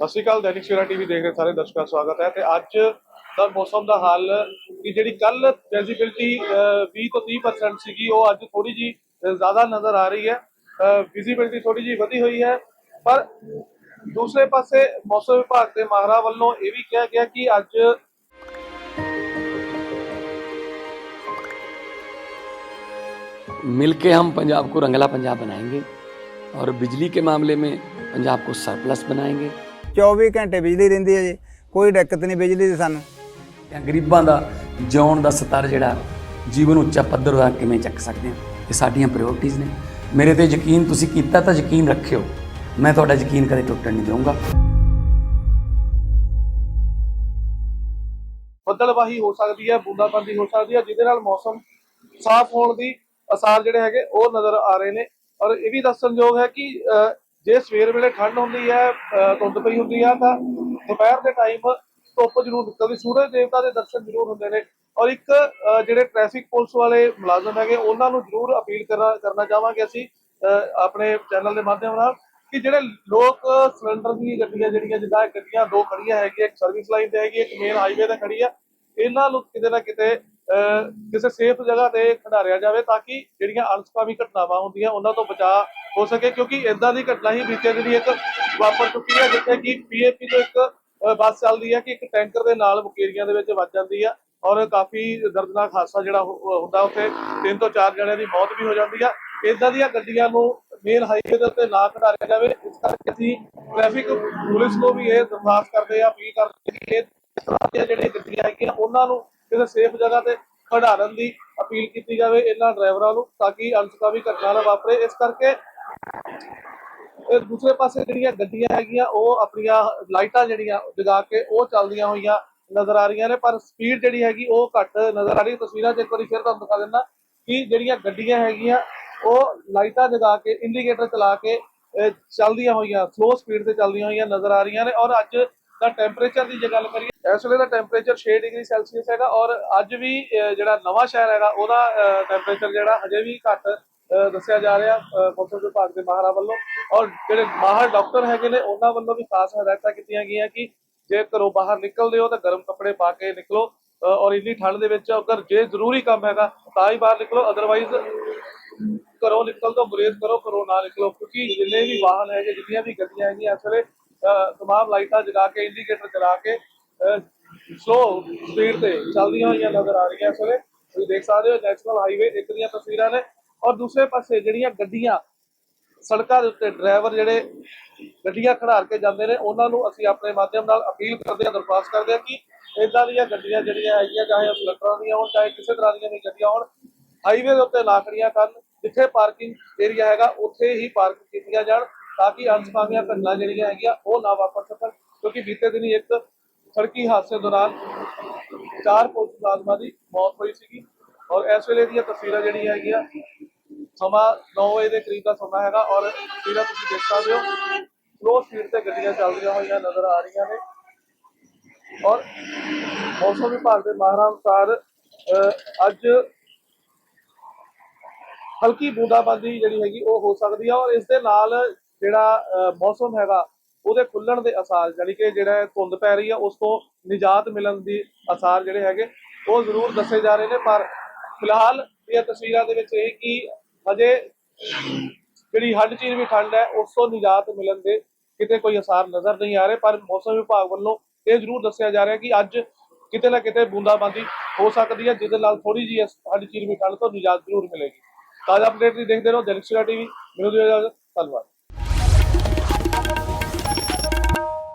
ਸਤਿ ਸ਼੍ਰੀ ਅਕਾਲ ਦੈਨਿਕ ਸਵੇਰਾ ਟੀਵੀ ਦੇਖ ਰਹੇ ਸਾਰੇ ਦਰਸ਼ਕਾਂ ਦਾ ਸਵਾਗਤ ਹੈ ਤੇ ਅੱਜ ਦਾ ਮੌਸਮ ਦਾ ਹਾਲ ਕਿ ਜਿਹੜੀ ਕੱਲ ਵਿਜ਼ਿਬਿਲਟੀ 20 ਤੋਂ 30% ਸੀਗੀ ਉਹ ਅੱਜ ਥੋੜੀ ਜੀ ਜ਼ਿਆਦਾ ਨਜ਼ਰ ਆ ਰਹੀ ਹੈ ਵਿਜ਼ਿਬਿਲਟੀ ਥੋੜੀ ਜੀ ਵਧੀ ਹੋਈ ਹੈ ਪਰ ਦੂਸਰੇ ਪਾਸੇ ਮੌਸਮ ਵਿਭਾਗ ਦੇ ਮਾਹਰਾਂ ਵੱਲੋਂ ਇਹ ਵੀ ਕਿਹਾ ਗਿਆ ਕਿ ਅੱਜ मिलके हम पंजाब को रंगला पंजाब बनाएंगे और बिजली के मामले में पंजाब को सरप्लस बनाएंगे 24 ਘੰਟੇ ਬਿਜਲੀ ਰਹਿੰਦੀ ਹੈ ਜੀ। ਕੋਈ ਦਿੱਕਤ ਨਹੀਂ ਬਿਜਲੀ ਦੀ ਸਾਨੂੰ। ਜਾਂ ਗਰੀਬਾਂ ਦਾ ਜਿਉਣ ਦਾ ਸਤਰ ਜਿਹੜਾ ਜੀਵਨ ਉੱਚਾ ਪੱਧਰ ਦਾ ਕਿਵੇਂ ਚੱਕ ਸਕਦੇ ਹਾਂ? ਇਹ ਸਾਡੀਆਂ ਪ੍ਰਾਇੋਰਟੀਆਂ ਨੇ। ਮੇਰੇ ਤੇ ਯਕੀਨ ਤੁਸੀਂ ਕੀਤਾ ਤਾਂ ਯਕੀਨ ਰੱਖਿਓ। ਮੈਂ ਤੁਹਾਡਾ ਯਕੀਨ ਕਦੇ ਟੁੱਟਣ ਨਹੀਂ ਦਊਂਗਾ। ਬੱਦਲਵਾਹੀ ਹੋ ਸਕਦੀ ਹੈ ਬੂੰਦਾਬਾਂਦੀ ਹੋ ਸਕਦੀ ਹੈ ਜਿਹਦੇ ਨਾਲ ਮੌਸਮ ਸਾਫ਼ ਹੋਣ ਦੀ ਅਸਾਰ ਜਿਹੜੇ ਹੈਗੇ ਉਹ ਨਜ਼ਰ ਆ ਰਹੇ ਨੇ। ਔਰ ਇਹ ਵੀ ਦੱਸਣਯੋਗ ਹੈ ਕਿ ਜੇ ਸਵੇਰ ਵੇਲੇ ਠੰਡ ਹੁੰਦੀ ਹੈ ਧੁੰਦ ਪਈ ਹੁੰਦੀ ਹੈ ਤਾਂ ਦੁਪਹਿਰ ਦੇ ਟਾਈਮ ਧੁੱਪ ਜ਼ਰੂਰ ਨਿਕਲਦੀ। ਸੂਰਜ ਦੇਵਤਾ ਦੇ ਦਰਸ਼ਨ ਜ਼ਰੂਰ ਹੁੰਦੇ ਨੇ। ਔਰ ਇੱਕ ਜਿਹੜੇ ਟ੍ਰੈਫਿਕ ਪੁਲਿਸ ਵਾਲੇ ਮੁਲਾਜ਼ਮ ਹੈਗੇ, ਉਹਨਾਂ ਨੂੰ ਜ਼ਰੂਰ ਅਪੀਲ ਕਰਨਾ ਕਰਨਾ ਚਾਹਾਂਗੇ ਅਸੀਂ ਆਪਣੇ ਚੈਨਲ ਦੇ ਮਾਧਿਅਮ ਨਾਲ, ਕਿ ਜਿਹੜੇ ਲੋਕ ਸਿਲੰਡਰ ਦੀ ਗੱਡੀਆਂ ਜਿਹੜੀਆਂ, ਜਿੱਦਾਂ ਗੱਡੀਆਂ ਦੋ ਖੜੀਆਂ ਹੈਗੀਆਂ, ਇੱਕ ਸਰਵਿਸ ਲਾਈਨ ਤੇ ਹੈਗੀ, ਇੱਕ ਮੇਨ ਹਾਈਵੇ ਤੇ ਖੜੀ ਆ, ਇਹਨਾਂ ਨੂੰ ਕਿਤੇ ਨਾ ਕਿਤੇ ਕਿਸੇ ਸੇਫ ਜਗ੍ਹਾ ਤੇ ਖਿਡਾਰਿਆ ਜਾਵੇ, ਤਾਂ ਕਿ ਜਿਹੜੀਆਂ ਅਨਸਕਾਮੀ ਘਟਨਾਵਾਂ ਹੁੰਦੀਆਂ, ਉਹਨਾਂ ਤੋਂ ਬਚਾਅ ਹੋ ਸਕੇ, ਕਿਉਂਕਿ ਇਦਾਂ ਦੀ ਘਟਨਾ ਹੀ ਬੀਤੇ ਦਿਨੀ ਇੱਕ ਵਾਪਰ ਚੁੱਕੀ ਹੈ, ਜਿੱਥੇ ਕਿ ਪੀਏਪੀ ਤੋਂ ਇੱਕ ਬੱਸ ਚੱਲਦੀ ਹੈ ਕਿ ਇੱਕ ਟੈਂਕਰ ਦੇ ਨਾਲ ਮੁਕੇਰੀਆਂ ਦੇ ਵਿੱਚ ਵੱਜ ਜਾਂਦੀ ਆ ਔਰ ਕਾਫੀ ਦਰਦਨਾਕ ਹਾਦਸਾ ਜਿਹੜਾ ਹੁੰਦਾ ਉੱਥੇ, ਤਿੰਨ ਤੋਂ ਚਾਰ ਜਣਿਆਂ ਦੀ ਮੌਤ ਵੀ ਹੋ ਜਾਂਦੀ ਆ। ਇਦਾਂ ਦੀਆਂ ਗੱਡੀਆਂ ਨੂੰ ਮੇਨ ਹਾਈਵੇ ਦੇ ਉੱਤੇ ਨਾ ਖੜਾਰਿਆ ਜਾਵੇ, ਇਸ ਕਰਕੇ ਅਸੀਂ ਟ੍ਰੈਫਿਕ ਪੁਲਿਸ ਨੂੰ ਵੀ ਇਹ ਦਰਖਾਸਤ ਕਰਦੇ ਆ ਅਪੀਲ ਕਰਦੇ ਕਿ ਇਹ ਤਰ੍ਹਾਂ ਦੀਆਂ ਜਿਹੜੀਆਂ ਗੱਡੀਆਂ ਹੈਗੀਆਂ, ਉਹਨਾਂ ਨੂੰ ਕਿਸੇ ਸੇਫ ਜਗ੍ਹਾ ਤੇ ਖੜਾਰਨ ਦੀ ਅਪੀਲ ਕੀਤੀ ਜਾਵੇ ਇਹਨਾਂ ਡਰਾਈਵਰਾਂ ਨੂੰ, ਤਾਂ ਕਿ ਅਨਸਕਾਮੀ ਘਟਨਾ ਨਾ ਵਾਪਰੇ। ਇਸ ਕਰਕੇ ਇਹ ਦੂਸਰੇ ਪਾਸੇ ਜਿਹੜੀਆਂ ਗੱਡੀਆਂ ਹੈਗੀਆਂ, ਉਹ ਆਪਣੀਆਂ ਲਾਈਟਾਂ ਜਿਹੜੀਆਂ ਜਗਾ ਕੇ ਉਹ ਚੱਲਦੀਆਂ ਹੋਈਆਂ ਨਜ਼ਰ ਆ ਰਹੀਆਂ ਨੇ, ਪਰ ਸਪੀਡ ਜਿਹੜੀ ਹੈਗੀ ਉਹ ਘੱਟ ਨਜ਼ਰ ਆ ਰਹੀ ਤਸਵੀਰਾਂ 'ਚ ਇੱਕ ਵਾਰੀ ਫਿਰ ਤੁਹਾਨੂੰ ਦਿਖਾ ਦਿੰਦਾ ਕਿ ਜਿਹੜੀਆਂ ਗੱਡੀਆਂ ਹੈਗੀਆਂ, ਉਹ ਲਾਈਟਾਂ ਜਗਾ ਕੇ ਇੰਡੀਕੇਟਰ ਚਲਾ ਕੇ ਚੱਲਦੀਆਂ ਹੋਈਆਂ ਸਲੋ ਸਪੀਡ ਤੇ ਚੱਲਦੀਆਂ ਹੋਈਆਂ ਨਜ਼ਰ ਆ ਰਹੀਆਂ ਨੇ। ਔਰ ਅੱਜ ਦਾ ਟੈਂਪਰੇਚਰ ਦੀ ਜੇ ਗੱਲ ਕਰੀਏ, ਇਸ ਵੇਲੇ ਦਾ ਟੈਂਪਰੇਚਰ 6 ਡਿਗਰੀ ਸੈਲਸੀਅਸ ਹੈਗਾ। ਔਰ ਅੱਜ ਵੀ ਜਿਹੜਾ ਨਵਾਂ ਸ਼ਹਿਰ ਹੈਗਾ, ਉਹਦਾ ਟੈਂਪਰੇਚਰ ਜਿਹੜਾ ਹਜੇ ਵੀ ਘੱਟ ਦੱਸਿਆ ਜਾ ਰਿਹਾ ਮੌਸਮ ਵਿਭਾਗ ਦੇ ਮਾਹਰਾਂ ਵੱਲੋਂ। ਔਰ ਜਿਹੜੇ ਮਾਹਰ ਡਾਕਟਰ ਹੈਗੇ ਨੇ, ਉਹਨਾਂ ਵੱਲੋਂ ਵੀ ਖਾਸ ਹਦਾਇਤਾਂ ਕੀਤੀਆਂ ਗਈਆਂ ਕਿ ਜੇ ਘਰੋਂ ਬਾਹਰ ਨਿਕਲਦੇ ਹੋ ਤਾਂ ਗਰਮ ਕੱਪੜੇ ਪਾ ਕੇ ਨਿਕਲੋ ਔਰ ਇੰਨੀ ਠੰਡ ਦੇ ਵਿੱਚ ਅਗਰ ਜੇ ਜ਼ਰੂਰੀ ਕੰਮ ਹੈਗਾ ਤਾਂ ਹੀ ਬਾਹਰ ਨਿਕਲੋ ਅਦਰਵਾਈਜ਼ ਘਰੋਂ ਨਿਕਲ ਤੋਂ ਗੁਰੇਜ਼ ਕਰੋ, ਘਰੋਂ ਨਾ ਨਿਕਲੋ। ਕਿਉਂਕਿ ਜਿੰਨੇ ਵੀ ਵਾਹਨ ਹੈਗੇ, ਜਿੰਨੀਆਂ ਵੀ ਗੱਡੀਆਂ ਹੈਗੀਆਂ, ਇਸ ਵੇਲੇ ਤਮਾਮ ਲਾਈਟਾਂ ਜਗਾ ਕੇ ਇੰਡੀਕੇਟਰ ਚਲਾ ਕੇ ਸਲੋ ਸਪੀਡ ਤੇ ਚੱਲਦੀਆਂ ਹੋਈਆਂ ਨਜ਼ਰ ਆ ਰਹੀਆਂ ਇਸ ਵੇਲੇ। ਤੁਸੀਂ ਦੇਖ ਸਕਦੇ ਹੋ, ਨੈਸ਼ਨਲ ਹਾਈਵੇ, ਇੱਕ ਦੀਆਂ ਤਸਵੀਰਾਂ ਨੇ। ਔਰ ਦੂਸਰੇ ਪਾਸੇ ਜਿਹੜੀਆਂ ਗੱਡੀਆਂ, ਸੜਕਾਂ ਦੇ ਉੱਤੇ ਡਰਾਈਵਰ ਜਿਹੜੇ ਗੱਡੀਆਂ ਖੜਾਰ ਕੇ ਜਾਂਦੇ ਨੇ, ਉਹਨਾਂ ਨੂੰ ਅਸੀਂ ਆਪਣੇ ਮਾਧਿਅਮ ਨਾਲ ਅਪੀਲ ਕਰਦੇ ਹਾਂ, ਦਰਖਾਸਤ ਕਰਦੇ ਹਾਂ ਕਿ ਇਦਾਂ ਦੀਆਂ ਗੱਡੀਆਂ ਜਿਹੜੀਆਂ ਹੈਗੀਆਂ, ਚਾਹੇ ਉਹ ਸਲੈਂਡਰਾਂ ਦੀਆਂ ਹੋਣ, ਚਾਹੇ ਕਿਸੇ ਤਰ੍ਹਾਂ ਦੀਆਂ ਵੀ ਗੱਡੀਆਂ ਹੋਣ ਹਾਈਵੇ ਦੇ ਉੱਤੇ ਨਾ ਖੜੀਆਂ ਕਰਨ, ਜਿੱਥੇ ਪਾਰਕਿੰਗ ਏਰੀਆ ਹੈਗਾ, ਉੱਥੇ ਹੀ ਪਾਰਕ ਕੀਤੀਆਂ ਜਾਣ, ਤਾਂ ਕਿ ਅਨਸਕਾਮੀਆਂ ਘਟਨਾ ਜਿਹੜੀਆਂ ਹੈਗੀਆਂ, ਉਹ ਨਾ ਵਾਪਰ ਸਕਣ, ਕਿਉਂਕਿ ਬੀਤੇ ਦਿਨੀ ਇੱਕ ਸੜਕੀ ਹਾਦਸੇ ਦੌਰਾਨ ਚਾਰ ਪੁਲਿਸ ਮੁਲਾਜ਼ਮਾਂ ਦੀ ਮੌਤ ਹੋਈ ਸੀਗੀ ਔਰ ਇਸ ਵੇਲੇ ਦੀਆਂ ਤਸਵੀਰਾਂ ਜਿਹੜੀਆਂ ਹੈਗੀਆਂ ਸਮਾਂ 9 ਵਜੇ ਦੇ ਕਰੀਬ ਦਾ ਸਮਾਂ ਹੈਗਾ ਔਰ ਤਸਵੀਰਾਂ ਤੁਸੀਂ ਦੇਖ ਸਕਦੇ ਹੋ। ਸਲੋ ਸਪੀਡ ਤੇ ਗੱਡੀਆਂ ਚੱਲਦੀਆਂ ਹੋਈਆਂ ਨਜ਼ਰ ਆ ਰਹੀਆਂ ਨੇ। ਔਰ ਮੌਸਮ ਵਿਭਾਗ ਦੇ ਮਾਹਰਾਂ ਅਨੁਸਾਰ ਅੱਜ ਹਲਕੀ ਬੂੰਦਾਬਾਂਦੀ ਜਿਹੜੀ ਹੈਗੀ ਉਹ ਹੋ ਸਕਦੀ ਹੈ ਔਰ ਇਸ ਦੇ ਨਾਲ ਜਿਹੜਾ ਅਹ, ਮੌਸਮ ਹੈਗਾ ਉਹਦੇ ਖੁੱਲਣ ਦੇ ਅਸਾਰ ਯਾਨੀ ਕਿ ਜਿਹੜਾ ਧੁੰਦ ਪੈ ਰਹੀ ਹੈ ਉਸ ਤੋਂ ਨਿਜਾਤ ਮਿਲਣ ਦੀ ਅਸਾਰ ਜਿਹੜੇ ਹੈਗੇ ਉਹ ਜ਼ਰੂਰ ਦੱਸੇ ਜਾ ਰਹੇ ਨੇ। ਪਰ ਫਿਲਹਾਲ ਇਹ ਤਸਵੀਰਾਂ ਦੇ ਵਿੱਚ ਇਹ ਕਿ ਹਜੇ ਜਿਹੜੀ ਹੱਡ ਚੀਰ ਵੀ ਠੰਡ ਹੈ, ਉਸ ਤੋਂ ਨਿਜਾਤ ਮਿਲਣ ਦੇ ਕਿਤੇ ਕੋਈ ਅਸਾਰ ਨਜ਼ਰ ਨਹੀਂ ਆ ਰਹੇ, ਪਰ ਮੌਸਮ ਵਿਭਾਗ ਵੱਲੋਂ ਇਹ ਜ਼ਰੂਰ ਦੱਸਿਆ ਜਾ ਰਿਹਾ ਕਿ ਅੱਜ ਕਿਤੇ ਨਾ ਕਿਤੇ ਬੂੰਦਾਬਾਂਦੀ ਹੋ ਸਕਦੀ ਹੈ, ਜਿਹਦੇ ਨਾਲ ਥੋੜੀ ਜਿਹੀ ਇਸ ਹੱਡ ਚੀਰ ਵੀ ਠੰਡ ਤੋਂ ਨਿਜਾਤ ਜ਼ਰੂਰ ਮਿਲੇਗੀ। ਤਾਜ਼ਾ ਅਪਡੇਟ ਵੀ ਦੇਖਦੇ ਰਹੋ ਦੈਨਿਕ ਸਵੇਰਾ ਟੀਵੀ, ਮੈਨੂੰ ਦਿਓ ਧੰਨਵਾਦ।